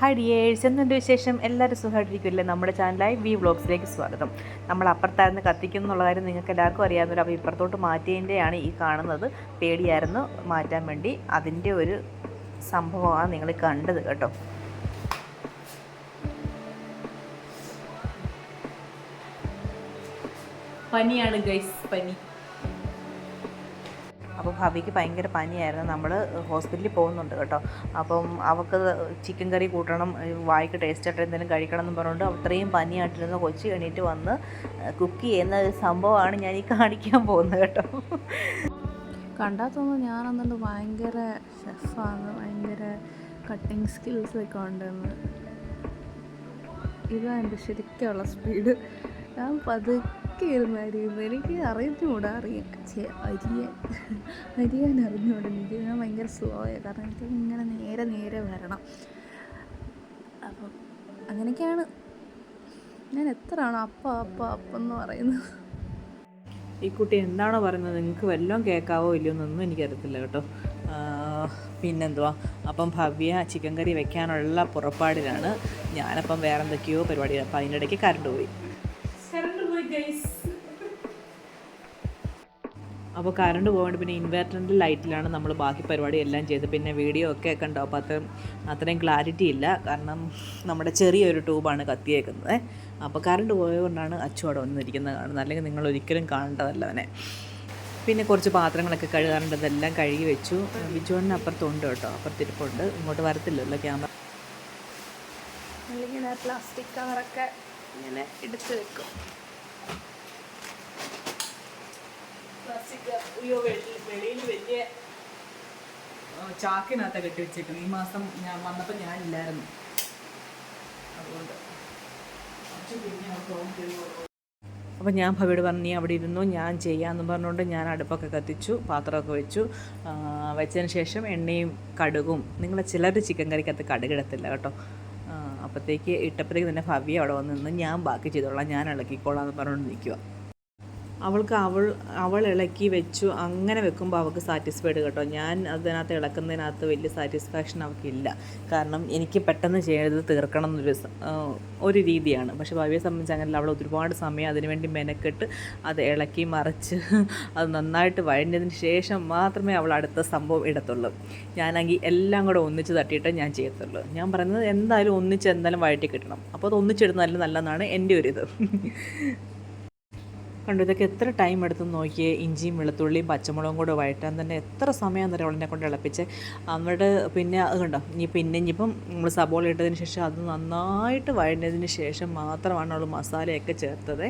Hi dears എന്തുണ്ട് വിശേഷം? എല്ലാവരും സുഖമായിട്ടിരിക്കുമല്ലേ നമ്മുടെ ചാനലായി വി വ്ളോഗ്സിലേക്ക് സ്വാഗതം. നമ്മൾ അപ്പുറത്തായിരുന്നു കത്തിക്കുന്നു എന്നുള്ള കാര്യം നിങ്ങൾക്ക് എല്ലാവർക്കും അറിയാവുന്നല്ലോ അപ്പോൾ ഇപ്പുറത്തോട്ട് മാറ്റിയതിന്റെയാണ് ഈ കാണുന്നത്. പേടിയായിരുന്നു മാറ്റാൻ വേണ്ടി. അതിന്റെ ഒരു സംഭവമാണ് നിങ്ങൾ കണ്ടത് കേട്ടോ. പനിയാണ് ഗൈസ് പനി. അപ്പോൾ ഭവിക്ക് ഭയങ്കര പനിയായിരുന്നു. നമ്മൾ ഹോസ്പിറ്റലിൽ പോകുന്നുണ്ട് കേട്ടോ. അപ്പം അവൾക്ക് ചിക്കൻ കറി കൂട്ടണം വായിക്ക് ടേസ്റ്റ് ആയിട്ട് എന്തെങ്കിലും കഴിക്കണം എന്ന് പറഞ്ഞുകൊണ്ട് അത്രയും പനിയായിട്ടിരുന്ന കൊച്ചു എണീറ്റ് വന്ന് കുക്ക് ചെയ്യുന്ന ഒരു സംഭവമാണ് ഞാൻ ഈ കാണിക്കാൻ പോകുന്നത് കേട്ടോ. കണ്ടാൽ തോന്നുന്നു ഞാനെന്നുണ്ട് ഭയങ്കര ഷെഫാണ് ഭയങ്കര കട്ടിങ് സ്കിൽസ് ഒക്കെ ഉണ്ടെന്ന്. ഇതാണ് എന്റെ ശരിക്കുള്ള സ്പീഡ് ഞാൻ പതുക്കെ ഇരുന്നായിരുന്നു എനിക്ക് അറിഞ്ഞുകൂടാ അറിയാം. ചേ അരിയാൻ അരിയാൻ അറിഞ്ഞുകൂടാ എനിക്ക് ഞാൻ ഭയങ്കര സ്ലോ ആണ് കാരണം എനിക്ക് ഇങ്ങനെ നേരെ നേരെ വരണം. അപ്പം അങ്ങനെയൊക്കെയാണ്. ഞാൻ എത്രയാണ് അപ്പ അപ്പ അപ്പെന്ന് പറയുന്നത്. ഈ കുട്ടി എന്താണോ പറയുന്നത് നിങ്ങൾക്ക് വല്ലതും കേൾക്കാവോ ഇല്ലയോ എന്നൊന്നും എനിക്കറിയത്തില്ല കേട്ടോ. പിന്നെന്തുവാ? അപ്പം ഭവ്യ ചിക്കൻ കറി വെക്കാനുള്ള പുറപ്പാടിലാണ്. ഞാനപ്പം വേറെന്തൊക്കെയോ പരിപാടിയാണ് അപ്പം അതിന്റെ ഇടയ്ക്ക് കറണ്ട് പോയി. അപ്പോൾ കറണ്ട് പോകേണ്ട പിന്നെ ഇൻവെർട്ടറിന്റെ ലൈറ്റിലാണ് നമ്മൾ ബാക്കി പരിപാടി എല്ലാം ചെയ്ത് പിന്നെ വീഡിയോ ഒക്കെ കണ്ടോ. അപ്പോൾ അത്ര അത്രയും ക്ലാരിറ്റി ഇല്ല. കാരണം നമ്മുടെ ചെറിയൊരു ട്യൂബാണ് കത്തിയേക്കുന്നത്. അപ്പോൾ കറണ്ട് പോയതുകൊണ്ടാണ് അച്ചു അവിടെ വന്നിരിക്കുന്നത് കാണുന്നത്. അല്ലെങ്കിൽ നിങ്ങൾ ഒരിക്കലും കാണേണ്ടതല്ല അവനെ. പിന്നെ കുറച്ച് പാത്രങ്ങളൊക്കെ കഴുകാറുണ്ടതെല്ലാം കഴുകി വെച്ചു. ബിജുവണ്ണന് അപ്പുറത്തുണ്ട് കേട്ടോ. അപ്പുറത്തിരിപ്പുണ്ട് ഇങ്ങോട്ട് വരത്തില്ലല്ലോ ക്യാമറ. അല്ലെങ്കിൽ പ്ലാസ്റ്റിക് കവറൊക്കെ ഇങ്ങനെ എടുത്ത് വെക്കും. വെളിയിൽ വലിയ ചാക്കിനകത്താണ് കെട്ടി വെച്ചേക്കുന്നത്. ഈ മാസം ഞാൻ വന്നപ്പോൾ ഞാനില്ലായിരുന്നു. അതുകൊണ്ട്. അപ്പോൾ ഞാൻ ഭവിയോട് പറഞ്ഞു നീ അവിടെ ഇരുന്നു ഞാൻ ചെയ്യാമെന്ന് പറഞ്ഞുകൊണ്ട് ഞാൻ അടുപ്പൊക്കെ കത്തിച്ചു പാത്രമൊക്കെ വെച്ചു. വെച്ചതിന് ശേഷം എണ്ണയും കടുകും. നിങ്ങളെ ചിലർ ചിക്കൻ കറിക്കകത്ത് കടുകിടത്തില്ല കേട്ടോ. അപ്പോഴത്തേക്ക് ഇട്ടപ്പോഴത്തേക്ക് തന്നെ ഭവ്യ അവിടെ വന്ന് നിന്ന് ഞാൻ ബാക്കി ചെയ്തോളാം ഞാൻ ഇളക്കിക്കോളാം എന്ന് പറഞ്ഞുകൊണ്ട് നിൽക്കുക അവൾക്ക് അവൾ അവൾ ഇളക്കി വെച്ചു. അങ്ങനെ വെക്കുമ്പോൾ അവൾക്ക് സാറ്റിസ്ഫൈഡ് കേട്ടോ. ഞാൻ അതിനകത്ത് ഇളക്കുന്നതിനകത്ത് വലിയ സാറ്റിസ്ഫാക്ഷൻ അവൾക്കില്ല കാരണം എനിക്ക് പെട്ടെന്ന് ചെയ്യുന്നത് തീർക്കണം എന്നൊരു ഒരു രീതിയാണ്. പക്ഷേ ഭാവിയെ സംബന്ധിച്ച് അങ്ങനെ അവൾ ഒരുപാട് സമയം അതിനുവേണ്ടി മെനക്കെട്ട് അത് ഇളക്കി മറിച്ച് അത് നന്നായിട്ട് വഴഞ്ഞതിന് ശേഷം മാത്രമേ അവൾ അടുത്ത സംഭവം ഇടത്തുള്ളൂ. ഞാനാണെങ്കിൽ എല്ലാം കൂടെ ഒന്നിച്ച് തട്ടിയിട്ട് ഞാൻ ചെയ്യത്തുള്ളൂ. ഞാൻ പറയുന്നത് എന്തായാലും ഒന്നിച്ച് എന്തായാലും വഴറ്റി കിട്ടണം. അപ്പോൾ അത് ഒന്നിച്ചിടുന്നതല്ല നല്ലതാണ് എന്റെ ഒരു ഇത് കണ്ടു. ഇതൊക്കെ എത്ര ടൈം എടുത്തു നോക്കിയേ? ഇഞ്ചിയും വെളുത്തുള്ളിയും പച്ചമുളകും കൂടെ വഴറ്റാൻ തന്നെ എത്ര സമയം അന്നേരം അവളിനെ കൊണ്ട് ഇളപ്പിച്ച്? അവിടെ പിന്നെ അത് കണ്ടോ? ഇനി പിന്നെ ഇനിയിപ്പം നമ്മൾ സബോള ഇട്ടതിന് ശേഷം അത് നന്നായിട്ട് വഴഞ്ഞതിന് ശേഷം മാത്രമാണ് അവൾ മസാലയൊക്കെ ചേർത്തത്.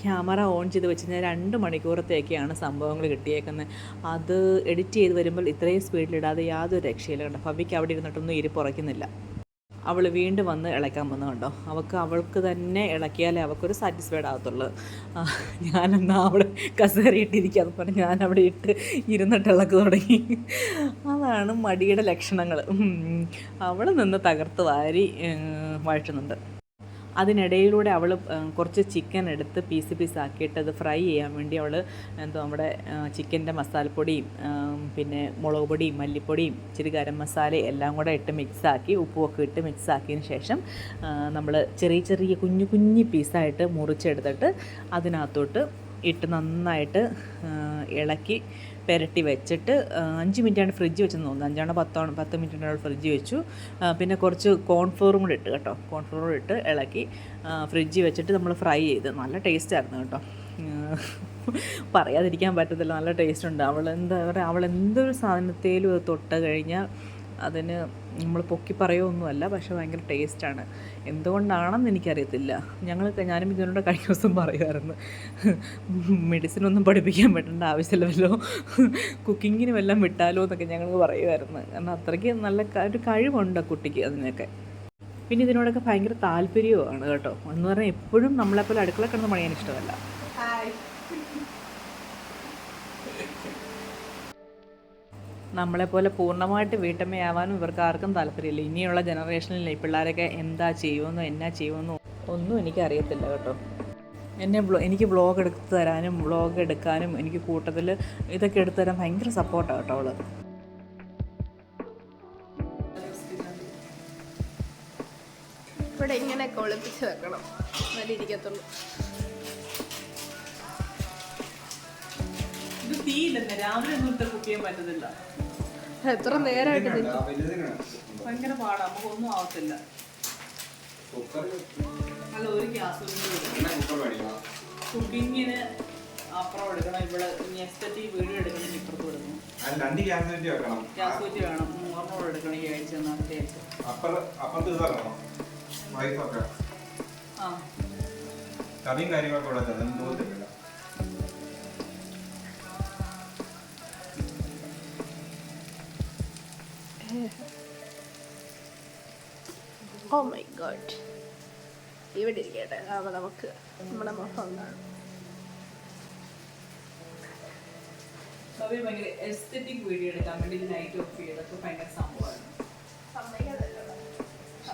ക്യാമറ ഓൺ ചെയ്ത് വെച്ച് കഴിഞ്ഞാൽ രണ്ട് മണിക്കൂറത്തേക്കാണ് സംഭവങ്ങൾ കിട്ടിയേക്കുന്നത് അത് എഡിറ്റ് ചെയ്ത് വരുമ്പോൾ ഇത്രയും സ്പീഡിലിടാതെ യാതൊരു രക്ഷയില്ല കണ്ടോ? ഭവിക്ക് അവിടെ ഇരുന്നിട്ടൊന്നും ഇരിപ്പുറയ്ക്കുന്നില്ല അവൾ വീണ്ടും വന്ന് ഇളക്കാൻ വന്നു കണ്ടോ? അവൾക്ക് അവൾക്ക് തന്നെ ഇളക്കിയാലേ അവൾക്കൊരു സാറ്റിസ്ഫൈഡ് ആകത്തുള്ളൂ. ഞാനെന്നാ അവിടെ ഇട്ടിരിക്കുക പറഞ്ഞ് ഞാൻ അവിടെ ഇട്ട് ഇരുന്നിട്ട് ഇളക്ക് തുടങ്ങി. അതാണ് മടിയുടെ ലക്ഷണങ്ങൾ അവൾ നിന്ന് തകർത്ത് വാരി വഴറ്റുന്നുണ്ട് അതിനിടയിലൂടെ അവൾ കുറച്ച് ചിക്കൻ എടുത്ത് പീസ് പീസ് ആക്കിയിട്ട് അത് ഫ്രൈ ചെയ്യാൻ വേണ്ടി അവൾ എന്തോ നമ്മുടെ ചിക്കന്റെ മസാലപ്പൊടിയും പിന്നെ മുളക് പൊടിയും മല്ലിപ്പൊടിയും ഇച്ചിരി ഗരം മസാല എല്ലാം കൂടെ ഇട്ട് മിക്സാക്കി ഉപ്പുമൊക്കെ ഇട്ട് മിക്സ് ആക്കിയതിന് ശേഷം നമ്മൾ ചെറിയ ചെറിയ കുഞ്ഞു കുഞ്ഞു പീസായിട്ട് മുറിച്ചെടുത്തിട്ട് അതിനകത്തോട്ട് ഇട്ട് നന്നായിട്ട് ഇളക്കി പുരട്ടി വെച്ചിട്ട് അഞ്ച് മിനിറ്റാണ് ഫ്രിഡ്ജ് വെച്ചെന്ന് തോന്നുന്നു. അഞ്ചാണോ പത്താണോ പത്ത് മിനിറ്റാണ് ഫ്രിഡ്ജ് വെച്ചു. പിന്നെ കുറച്ച് കോൺഫ്ലോറും കൂടി ഇട്ട് കേട്ടോ. കോൺഫ്ലോറും കൂടി ഇട്ട് ഇളക്കി ഫ്രിഡ്ജ് വെച്ചിട്ട് നമ്മൾ ഫ്രൈ ചെയ്ത്. നല്ല ടേസ്റ്റ് ആയിരുന്നു കേട്ടോ. പറയാതിരിക്കാൻ പറ്റത്തില്ല. നല്ല ടേസ്റ്റ് ഉണ്ട്. അവൾ എന്താ പറയുക അവൾ എന്തൊരു സാധനത്തേലും തൊട്ട് കഴിഞ്ഞാൽ അതിന് നമ്മൾ പൊക്കി പറയുമൊന്നുമല്ല പക്ഷെ ഭയങ്കര ടേസ്റ്റാണ്. എന്തുകൊണ്ടാണെന്ന് എനിക്കറിയത്തില്ല. ഞങ്ങൾ ഞാനും ഇതിനോട് കഴിഞ്ഞ ദിവസം പറയുമായിരുന്നു മെഡിസിൻ ഒന്നും പഠിപ്പിക്കാൻ പറ്റേണ്ട ആവശ്യമില്ലല്ലോ. കുക്കിങ്ങിന് വല്ലതും വിട്ടാലോ എന്നൊക്കെ ഞങ്ങൾ പറയുമായിരുന്നു കാരണം അത്രയ്ക്ക് നല്ല ഒരു കഴിവുണ്ട് കുട്ടിക്ക് അതിനൊക്കെ. പിന്നെ ഇതിനോടൊക്കെ ഭയങ്കര താല്പര്യവുമാണ് കേട്ടോ. എന്ന് പറഞ്ഞാൽ എപ്പോഴും നമ്മളെപ്പോലെ അടുക്കള കിടന്ന് പണിയാൻ ഇഷ്ടമല്ല. നമ്മളെപ്പോലെ പൂർണമായിട്ട് വീട്ടമ്മയാവാനും ഇവർക്ക് ആർക്കും താല്പര്യമില്ല. ഇനിയുള്ള ജനറേഷനിൽ പിള്ളേരൊക്കെ എന്താ ചെയ്യുമെന്നോ എന്നാ ചെയ്യുമെന്നോ ഒന്നും എനിക്കറിയത്തില്ല കേട്ടോ. എന്നെ ബ്ലോ എനിക്ക് ബ്ലോഗ് എടുത്ത് തരാനും ബ്ലോഗ് എടുക്കാനും എനിക്ക് കൂട്ടത്തിൽ ഇതൊക്കെ എടുത്തു തരാൻ ഭയങ്കര സപ്പോർട്ടാണ് കേട്ടോ അവൾ. ഇവിടെ ഇങ്ങനെയൊക്കെ ഒളിപ്പിച്ച് വെക്കണം. നല്ല ഇരിക്കത്തുള്ളൂ. ഇത് തീയില്ലെന്നെ. രാവിലെ ഒന്നും എത്ര നേരമായിട്ട് നിൽക്കും ഭയങ്കര പാടാ. നമുക്കൊന്നും ആവത്തില്ല. അല്ല ഒരു ഗ്യാസ് കുക്കിങ്ങിന് അപ്പുറം എടുക്കണം. ഇവിടെ എസ്തറ്റിക് വീഡിയോ എടുക്കണം ഇപ്പുറത്ത് എടുക്കണം. രണ്ട് ഗ്യാസ് വെച്ച് വെക്കണം. ഗ്യാസ് കുറ്റി വേണം. മൂന്നെണ്ണം എടുക്കണം ഈ ആഴ്ച നാളത്തെ ആഴ്ച അപ്പുറ അപ്പുറത്ത് ഇതാക്കണം വൈഫൊക്കെ ആ. കറിയും കാര്യങ്ങളൊക്കെ ഇവിടെ ഓ മൈ ഗോഡ് ഇവിടെ ഇരിക്കട്ടെ. അപ്പോൾ നമുക്ക് നമ്മുടെ മുഖം കാണും. ഭയങ്കര എസ്തറ്റിക് വീഡിയോ എടുക്കാൻ വേണ്ടി നൈറ്റ് ഓഫ് ചെയ്തൊക്കെ ഭയങ്കര സംഭവമാണ്. ആ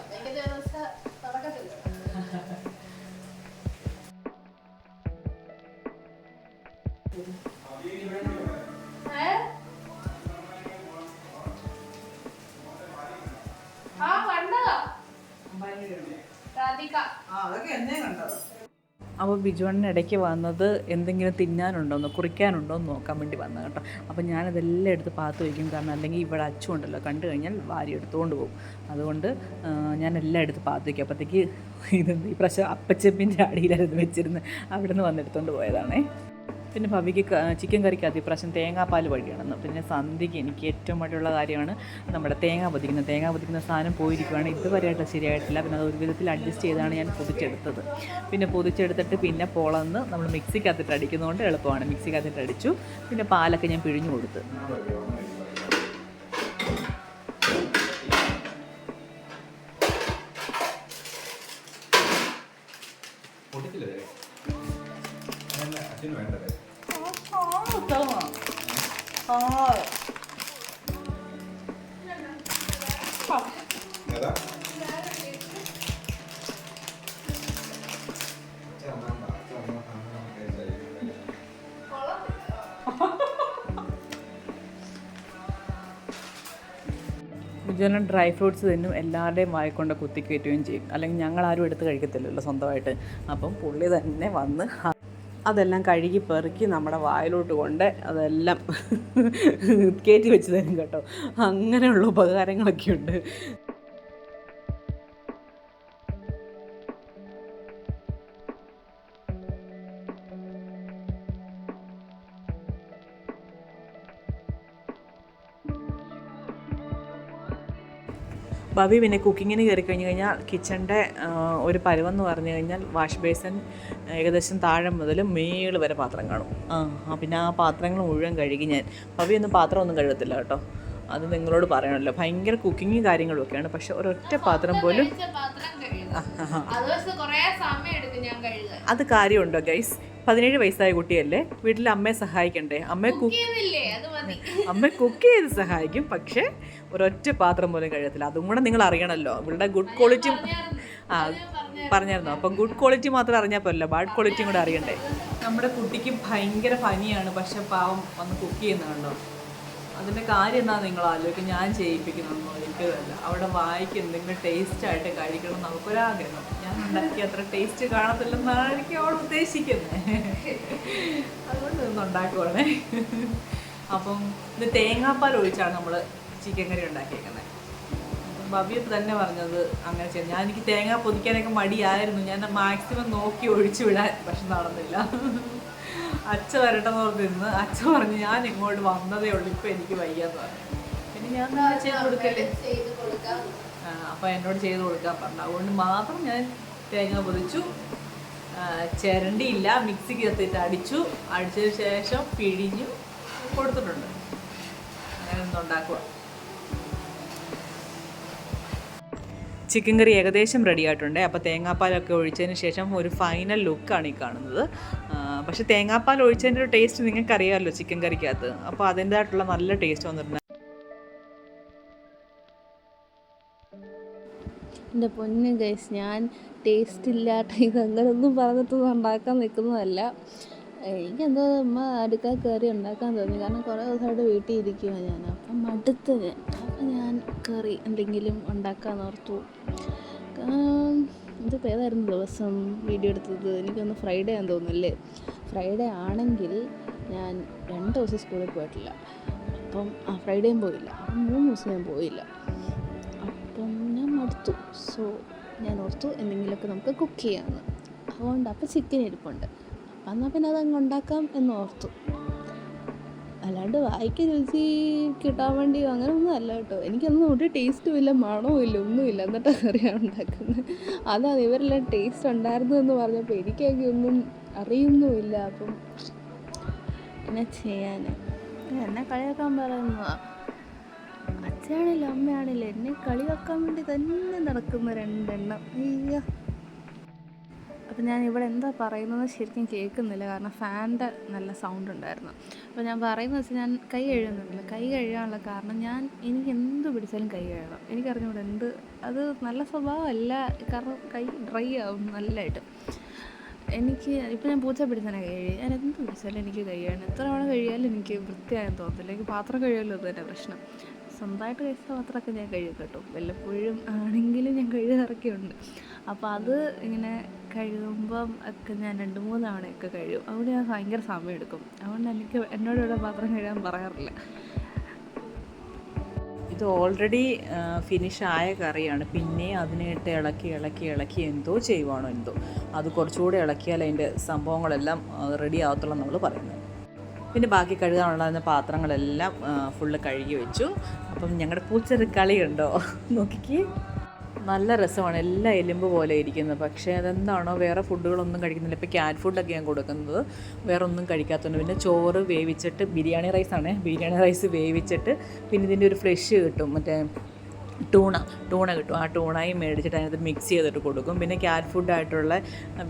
അപ്പോൾ ബിജുവണ്ണൻ ഇടയ്ക്ക് വന്നത് എന്തെങ്കിലും തിന്നാനുണ്ടോയെന്ന് കുറിക്കാനുണ്ടോ എന്ന് നോക്കാൻ വേണ്ടി വന്നത് കേട്ടോ. അപ്പോൾ ഞാനതെല്ലാം എടുത്ത് പാത്ത് വയ്ക്കും കാരണം അല്ലെങ്കിൽ ഇവിടെ അച്ചുണ്ടല്ലോ കണ്ടു കഴിഞ്ഞാൽ വാരി എടുത്തുകൊണ്ട് പോകും. അതുകൊണ്ട് ഞാനെല്ലാം എടുത്ത് പാത്ത് വയ്ക്കും അപ്പോഴത്തേക്ക് ഇത് ഈ പ്രാവശ്യം അപ്പച്ചപ്പിന്റെ അടിയിലായിരുന്നു വെച്ചിരുന്ന് അവിടെ നിന്ന് വന്നെടുത്തുകൊണ്ട് പോയതാണേ. പിന്നെ ഭവിക്ക് ചിക്കൻ കറിക്ക് അതിപ്രാവശ്യം തേങ്ങാപ്പാൽ വഴിയാണെന്ന്. പിന്നെ സന്ധ്യയ്ക്ക് എനിക്ക് ഏറ്റവും മടിയുള്ള കാര്യമാണ് നമ്മുടെ തേങ്ങ പൊതിക്കുന്നത്. തേങ്ങ പൊതിക്കുന്ന സാധനം പോയിരിക്കുകയാണ് ഇതുവരെയായിട്ട് ശരിയായിട്ടില്ല. പിന്നെ അത് ഒരു വിധത്തിൽ അഡ്ജസ്റ്റ് ചെയ്താണ് ഞാൻ പൊതിച്ചെടുത്തത്. പിന്നെ പൊതിച്ചെടുത്തിട്ട് പിന്നെ പോളന്ന് നമ്മൾ മിക്സിക്കകത്തിട്ട് അടിക്കുന്നതുകൊണ്ട് എളുപ്പമാണ്. മിക്സിക്കകത്തിട്ട് അടിച്ചു. പിന്നെ പാലൊക്കെ ഞാൻ പിഴിഞ്ഞു കൊടുത്ത്. പൊട്ടിച്ചില്ലേ? അല്ല, അച്ഛന് വേണ്ടത്. ഏതാ? ഡ്രൈ ഫ്രൂട്ട്സ് തിന്നും എല്ലാവരുടെയും വായിക്കൊണ്ട് കുത്തിക്കയറ്റുകയും ചെയ്യും. അല്ലെങ്കിൽ ഞങ്ങൾ ആരും എടുത്ത് കഴിക്കത്തില്ലല്ലോ സ്വന്തമായിട്ട്. അപ്പം പുള്ളി തന്നെ വന്ന് അതെല്ലാം കഴുകി പെറുക്കി നമ്മുടെ വായിലോട്ട് കൊണ്ട് അതെല്ലാം കയറ്റി വെച്ച് തരും കേട്ടോ. അങ്ങനെയുള്ള ഉപകാരങ്ങളൊക്കെ ഉണ്ട് ബബി പിന്നെ കുക്കിങ്ങിന് കയറി കഴിഞ്ഞ് കഴിഞ്ഞാൽ കിച്ചണിന്റെ ഒരു പരുവെന്ന് പറഞ്ഞു കഴിഞ്ഞാൽ വാഷ് ബേസൻ ഏകദേശം താഴെ മുതൽ മേൾ വരെ പാത്രം കാണും ആ ആ, പിന്നെ ആ പാത്രങ്ങൾ മുഴുവൻ കഴുകി ഞാൻ ബബി ഒന്നും പാത്രം ഒന്നും കഴുകത്തില്ല കേട്ടോ അത് നിങ്ങളോട് പറയണമല്ലോ ഭയങ്കര കുക്കിങ്ങും കാര്യങ്ങളും ഒക്കെയാണ് പക്ഷെ ഒരൊറ്റ പാത്രം പോലും അത് കാര്യമുണ്ടോ ഗൈസ് പതിനേഴ് വയസ്സായ കുട്ടിയല്ലേ? വീട്ടിൽ അമ്മയെ സഹായിക്കണ്ടേ? അമ്മ കുക്ക് അമ്മ കുക്ക് ചെയ്ത് സഹായിക്കും. പക്ഷേ ഒരൊറ്റ പാത്രം പോലും കഴിയത്തില്ല അതും കൂടെ നിങ്ങൾ അറിയണമല്ലോ ഇവിടെ ഗുഡ് ക്വാളിറ്റി ആ പറഞ്ഞായിരുന്നു. അപ്പം ഗുഡ് ക്വാളിറ്റി മാത്രം അറിഞ്ഞാൽ പോരല്ലോ. ബാഡ് ക്വാളിറ്റിയും കൂടെ അറിയണ്ടേ? നമ്മുടെ കുട്ടിക്ക് ഭയങ്കര പനിയാണ്. പക്ഷെ പാവം വന്ന് കുക്ക് ചെയ്യുന്ന കണ്ടോ അതിന്റെ കാര്യം എന്താ നിങ്ങൾ ആലോചിക്കും. ഞാൻ ചെയ്യിപ്പിക്കുന്നു. ഒരിക്കലല്ല അവിടെ വായിക്ക് എന്തെങ്കിലും ടേസ്റ്റ് ആയിട്ട് കഴിക്കണം നമുക്കൊരാഗ്രഹം. ഞാൻ ഉണ്ടാക്കി അത്ര ടേസ്റ്റ് കാണത്തില്ലെന്നായിരിക്കും അവൾ ഉദ്ദേശിക്കുന്നത് അതുകൊണ്ട് ഇന്ന് ഉണ്ടാക്കുവാണേ. അപ്പം ഇത് തേങ്ങാപ്പാൽ ഒഴിച്ചാണ് നമ്മൾ ചിക്കൻ കറി ഉണ്ടാക്കിയേക്കുന്നത് ബബിയത്ത് തന്നെ പറഞ്ഞത് അങ്ങനെ ചെയ്യാം ഞാൻ എനിക്ക് തേങ്ങ പൊതിക്കാനൊക്കെ മടിയായിരുന്നു. ഞാൻ മാക്സിമം നോക്കി ഒഴിച്ചു വിടാൻ പക്ഷെ നടന്നില്ല. അച്ഛ വരട്ടെന്ന് പറഞ്ഞിരുന്ന് അച്ഛ പറഞ്ഞു ഞാൻ ഇങ്ങോട്ട് വന്നതേ ഉള്ളൂ ഇപ്പം എനിക്ക് വയ്യാന്ന് പറഞ്ഞു. പിന്നെ ഞാൻ എന്താ ചെയ്ത് കൊടുക്കല്ലേ? അപ്പൊ എന്നോട് ചെയ്ത് കൊടുക്കാൻ പറഞ്ഞു. അതുകൊണ്ട് മാത്രം ഞാൻ തേങ്ങ പൊതിച്ചു. ചിരണ്ടിയില്ല മിക്സിക്ക് എത്തിയിട്ട് അടിച്ചു. അടിച്ചതിന് ശേഷം പിഴിഞ്ഞു കൊടുത്തിട്ടുണ്ട്. അങ്ങനെ ഒന്ന് ഉണ്ടാക്കുക ചിക്കൻ കറി ഏകദേശം റെഡി ആയിട്ടുണ്ട്. അപ്പോൾ തേങ്ങാപ്പാലൊക്കെ ഒഴിച്ചതിന് ശേഷം ഒരു ഫൈനൽ ലുക്കാണ് ഈ കാണുന്നത്. പക്ഷേ തേങ്ങാപ്പാൽ ഒഴിച്ചതിന്റെ ഒരു ടേസ്റ്റ് നിങ്ങൾക്ക് അറിയാമല്ലോ ചിക്കൻ കറിക്കകത്ത്. അപ്പോൾ അതിന്റെതായിട്ടുള്ള നല്ല ടേസ്റ്റ് വന്നിട്ടുണ്ട്. എന്റെ പൊന്ന് ഗൈസ് ഞാൻ ടേസ്റ്റ് ഇല്ലാത്ത ഇത് അങ്ങനെയൊന്നും പറഞ്ഞിട്ടൊന്നും ഉണ്ടാക്കാൻ നിൽക്കുന്നതല്ല. എനിക്കെന്തോ അമ്മ അടുക്കള കറി ഉണ്ടാക്കാൻ തോന്നി. കാരണം കുറേ ദിവസമായിട്ട് വീട്ടിൽ ഇരിക്കുകയാണ് ഞാൻ. അപ്പം മടുത്ത് അപ്പം ഞാൻ കറി എന്തെങ്കിലും ഉണ്ടാക്കാൻ ഓർത്തു. ഇതിപ്പോൾ ഏതായിരുന്നു ദിവസം വീഡിയോ എടുത്തത്? എനിക്കൊന്ന് ഫ്രൈഡേ ആണെന്ന് തോന്നുന്നല്ലേ ഫ്രൈഡേ ആണെങ്കിൽ ഞാൻ രണ്ട് ദിവസം സ്കൂളിൽ പോയിട്ടില്ല. അപ്പം ആ ഫ്രൈഡേയും പോയില്ല. അപ്പം മൂന്ന് ദിവസം ഞാൻ പോയില്ല. അപ്പം ഞാൻ മടുത്തു. സോ ഞാൻ ഓർത്തു എന്തെങ്കിലുമൊക്കെ നമുക്ക് കുക്ക് ചെയ്യാമെന്ന് അതുകൊണ്ട് അപ്പോൾ ചിക്കൻ ഇരിപ്പുണ്ട്. അപ്പം എന്നാൽ പിന്നെ അതങ്ങ് ഉണ്ടാക്കാം എന്ന് ഓർത്തു. അല്ലാണ്ട് വായിക്ക് രുചി കിട്ടാൻ വേണ്ടി അങ്ങനെ ഒന്നും അല്ല കേട്ടോ. എനിക്കൊന്നും ഒരു ടേസ്റ്റും ഇല്ല മണവും ഇല്ല ഒന്നുമില്ല എന്നിട്ട് കറിയാണ് ഉണ്ടാക്കുന്നത്. അതാണ് ഇവരെല്ലാം ടേസ്റ്റ് ഉണ്ടായിരുന്നു എന്ന് പറഞ്ഞപ്പോൾ എനിക്കാകെ ഒന്നും അറിയുന്നുമില്ല അപ്പം എന്നെ ചെയ്യാൻ എന്നെ കളിയാക്കാൻ പറയുന്നതാ. അച്ഛനാണില്ല അമ്മയാണില്ല എന്നെ കളിയാക്കാൻ വേണ്ടി തന്നെ നടക്കുന്ന രണ്ടെണ്ണം. അയ്യോ. അപ്പം ഞാൻ ഇവിടെ എന്താ പറയുന്നത് ശരിക്കും കേൾക്കുന്നില്ല. കാരണം ഫാന്റെ നല്ല സൗണ്ട് ഉണ്ടായിരുന്നു. അപ്പോൾ ഞാൻ പറയുന്നത് വെച്ചാൽ ഞാൻ കൈ കഴുകുന്നില്ല. കൈ കഴുകാനുള്ള കാരണം ഞാൻ എനിക്ക് എന്ത് പിടിച്ചാലും കൈ കഴുകണം. എനിക്കറിഞ്ഞൂടെ എന്ത്. അത് നല്ല സ്വഭാവമല്ല. കാരണം കൈ ഡ്രൈ ആവും നല്ലതായിട്ട്. എനിക്ക് ഇപ്പം ഞാൻ പൂച്ച പിടിച്ചാൽ കൈ കഴുകി ഞാൻ എന്ത് പിടിച്ചാലും എനിക്ക് കഴിയാണ്. എത്ര തവണ കഴിയാലും എനിക്ക് വൃത്തിയായെന്ന് തോന്നത്തില്ല. എനിക്ക് പാത്രം കഴിയുമല്ലോ അത് പ്രശ്നം. സ്വന്തമായിട്ട് കഴിച്ച പാത്രമൊക്കെ ഞാൻ കഴുകും കേട്ടോ. വല്ലപ്പോഴും ആണെങ്കിലും ഞാൻ കഴുകാറൊക്കെ ഉണ്ട് അപ്പോൾ അത് ഇങ്ങനെ കഴുകുമ്പം ഒക്കെ ഞാൻ രണ്ട് മൂന്ന് തവണയൊക്കെ കഴിയും അതുകൊണ്ട് ഞാൻ ഭയങ്കര സമയം എടുക്കും. അതുകൊണ്ട് എനിക്ക് എന്നോട് പാത്രം കഴുകാൻ പറയാറില്ല. ഇത് ഓൾറെഡി ഫിനിഷ് ആയ കറിയാണ്. പിന്നെ അതിനായിട്ട് ഇളക്കി ഇളക്കി ഇളക്കി എന്തോ ചെയ്യുവാണോ എന്തോ. അത് കുറച്ചുകൂടെ ഇളക്കിയാൽ അതിന്റെ സംഭവങ്ങളെല്ലാം റെഡി ആകത്തുള്ളൂ നമ്മൾ പറയുന്നത് പിന്നെ ബാക്കി കഴുകാനുണ്ടായിരുന്ന പാത്രങ്ങളെല്ലാം ഫുള്ള് കഴുകി വെച്ചു. അപ്പം ഞങ്ങളുടെ പൂച്ചൊരു കളിയുണ്ടോ നോക്കിക്കേ. നല്ല രസമാണ്. എല്ലാ എലുമ്പ് പോലെ ഇരിക്കുന്നത് പക്ഷേ അതെന്താണോ വേറെ ഫുഡുകളൊന്നും കഴിക്കുന്നില്ല. ഇപ്പോൾ ക്യാറ്റ് ഫുഡൊക്കെ ഞാൻ കൊടുക്കുന്നത്. വേറെ ഒന്നും കഴിക്കാത്തതുകൊണ്ട് പിന്നെ ചോറ് വേവിച്ചിട്ട് ബിരിയാണി റൈസാണ് ബിരിയാണി റൈസ് വേവിച്ചിട്ട് പിന്നെ ഇതിന്റെ ഒരു ഫ്രഷ് കിട്ടും. മറ്റേ ടൂണ. ടൂണ കിട്ടും. ആ ടൂണയും മേടിച്ചിട്ട് അതിനകത്ത് മിക്സ് ചെയ്തിട്ട് കൊടുക്കും. പിന്നെ ക്യാറ്റ് ഫുഡായിട്ടുള്ള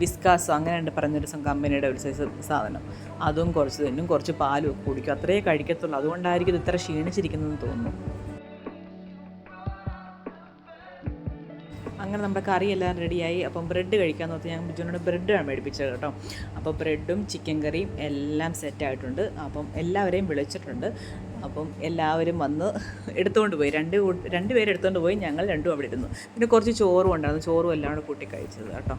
വിസ്കാസ് അങ്ങനെയുണ്ട് പറഞ്ഞൊരു കമ്പനിയുടെ ഒരു സൈസ് സാധനം. അതും കുറച്ച് തിന്നും. കുറച്ച് പാലും കുടിക്കും. അത്രയേ കഴിക്കത്തുള്ളൂ. അതുകൊണ്ടായിരിക്കും ഇത് ഇത്ര ക്ഷീണിച്ചിരിക്കുന്നതെന്ന് തോന്നുന്നു. അങ്ങനെ നമ്മുടെ കറി എല്ലാം റെഡിയായി. അപ്പം ബ്രെഡ് കഴിക്കാമെന്ന് പറഞ്ഞാൽ ഞാൻ ബിജുവിനോട് ബ്രെഡാണ് മേടിപ്പിച്ചത് കേട്ടോ. അപ്പോൾ ബ്രെഡും ചിക്കൻ കറിയും എല്ലാം സെറ്റായിട്ടുണ്ട് അപ്പം എല്ലാവരെയും വിളിച്ചിട്ടുണ്ട്. അപ്പം എല്ലാവരും വന്ന് എടുത്തുകൊണ്ട് പോയി. രണ്ട് രണ്ട് പേര് എടുത്തുകൊണ്ട് പോയി. ഞങ്ങൾ രണ്ടും അവിടെ ഇരുന്നു. പിന്നെ കുറച്ച് ചോറും ഉണ്ടായിരുന്നു. ചോറും എല്ലാം കൂടെ കൂട്ടി കഴിച്ചത് കേട്ടോ.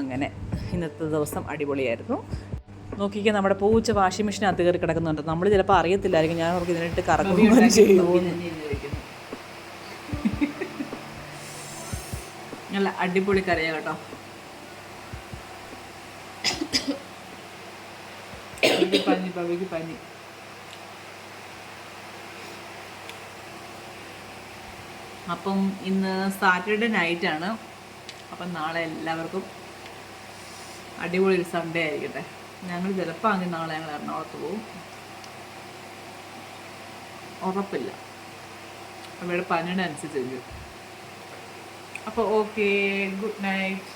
അങ്ങനെ ഇന്നത്തെ ദിവസം അടിപൊളിയായിരുന്നു. നോക്കിക്കാൻ നമ്മുടെ പൂച്ച വാഷിംഗ് മെഷീനകത്ത് കയറി കിടക്കുന്നുണ്ട്. നമ്മൾ ചിലപ്പോൾ അറിയത്തില്ലായിരിക്കും. ഞാൻ അവർക്ക് ഇതിനായിട്ട് കറങ്ങുകയും ചെയ്യുമെന്ന് നല്ല അടിപൊളി കറിയാണ് കേട്ടോ. പനി പവിക്ക് പനി അപ്പം ഇന്ന് സാറ്റർഡേ നൈറ്റാണ്. അപ്പം നാളെ എല്ലാവർക്കും അടിപൊളി ഒരു സൺഡേ ആയിരിക്കട്ടെ. ഞങ്ങൾ ചിലപ്പോൾ അങ്ങനെ നാളെ ഞങ്ങൾ എറണാകുളത്ത് പോകും. ഉറപ്പില്ല. അവരുടെ പനിയുടെ അനുസരിച്ച് അപ്പോൾ ഓക്കെ ഗുഡ് നൈറ്റ്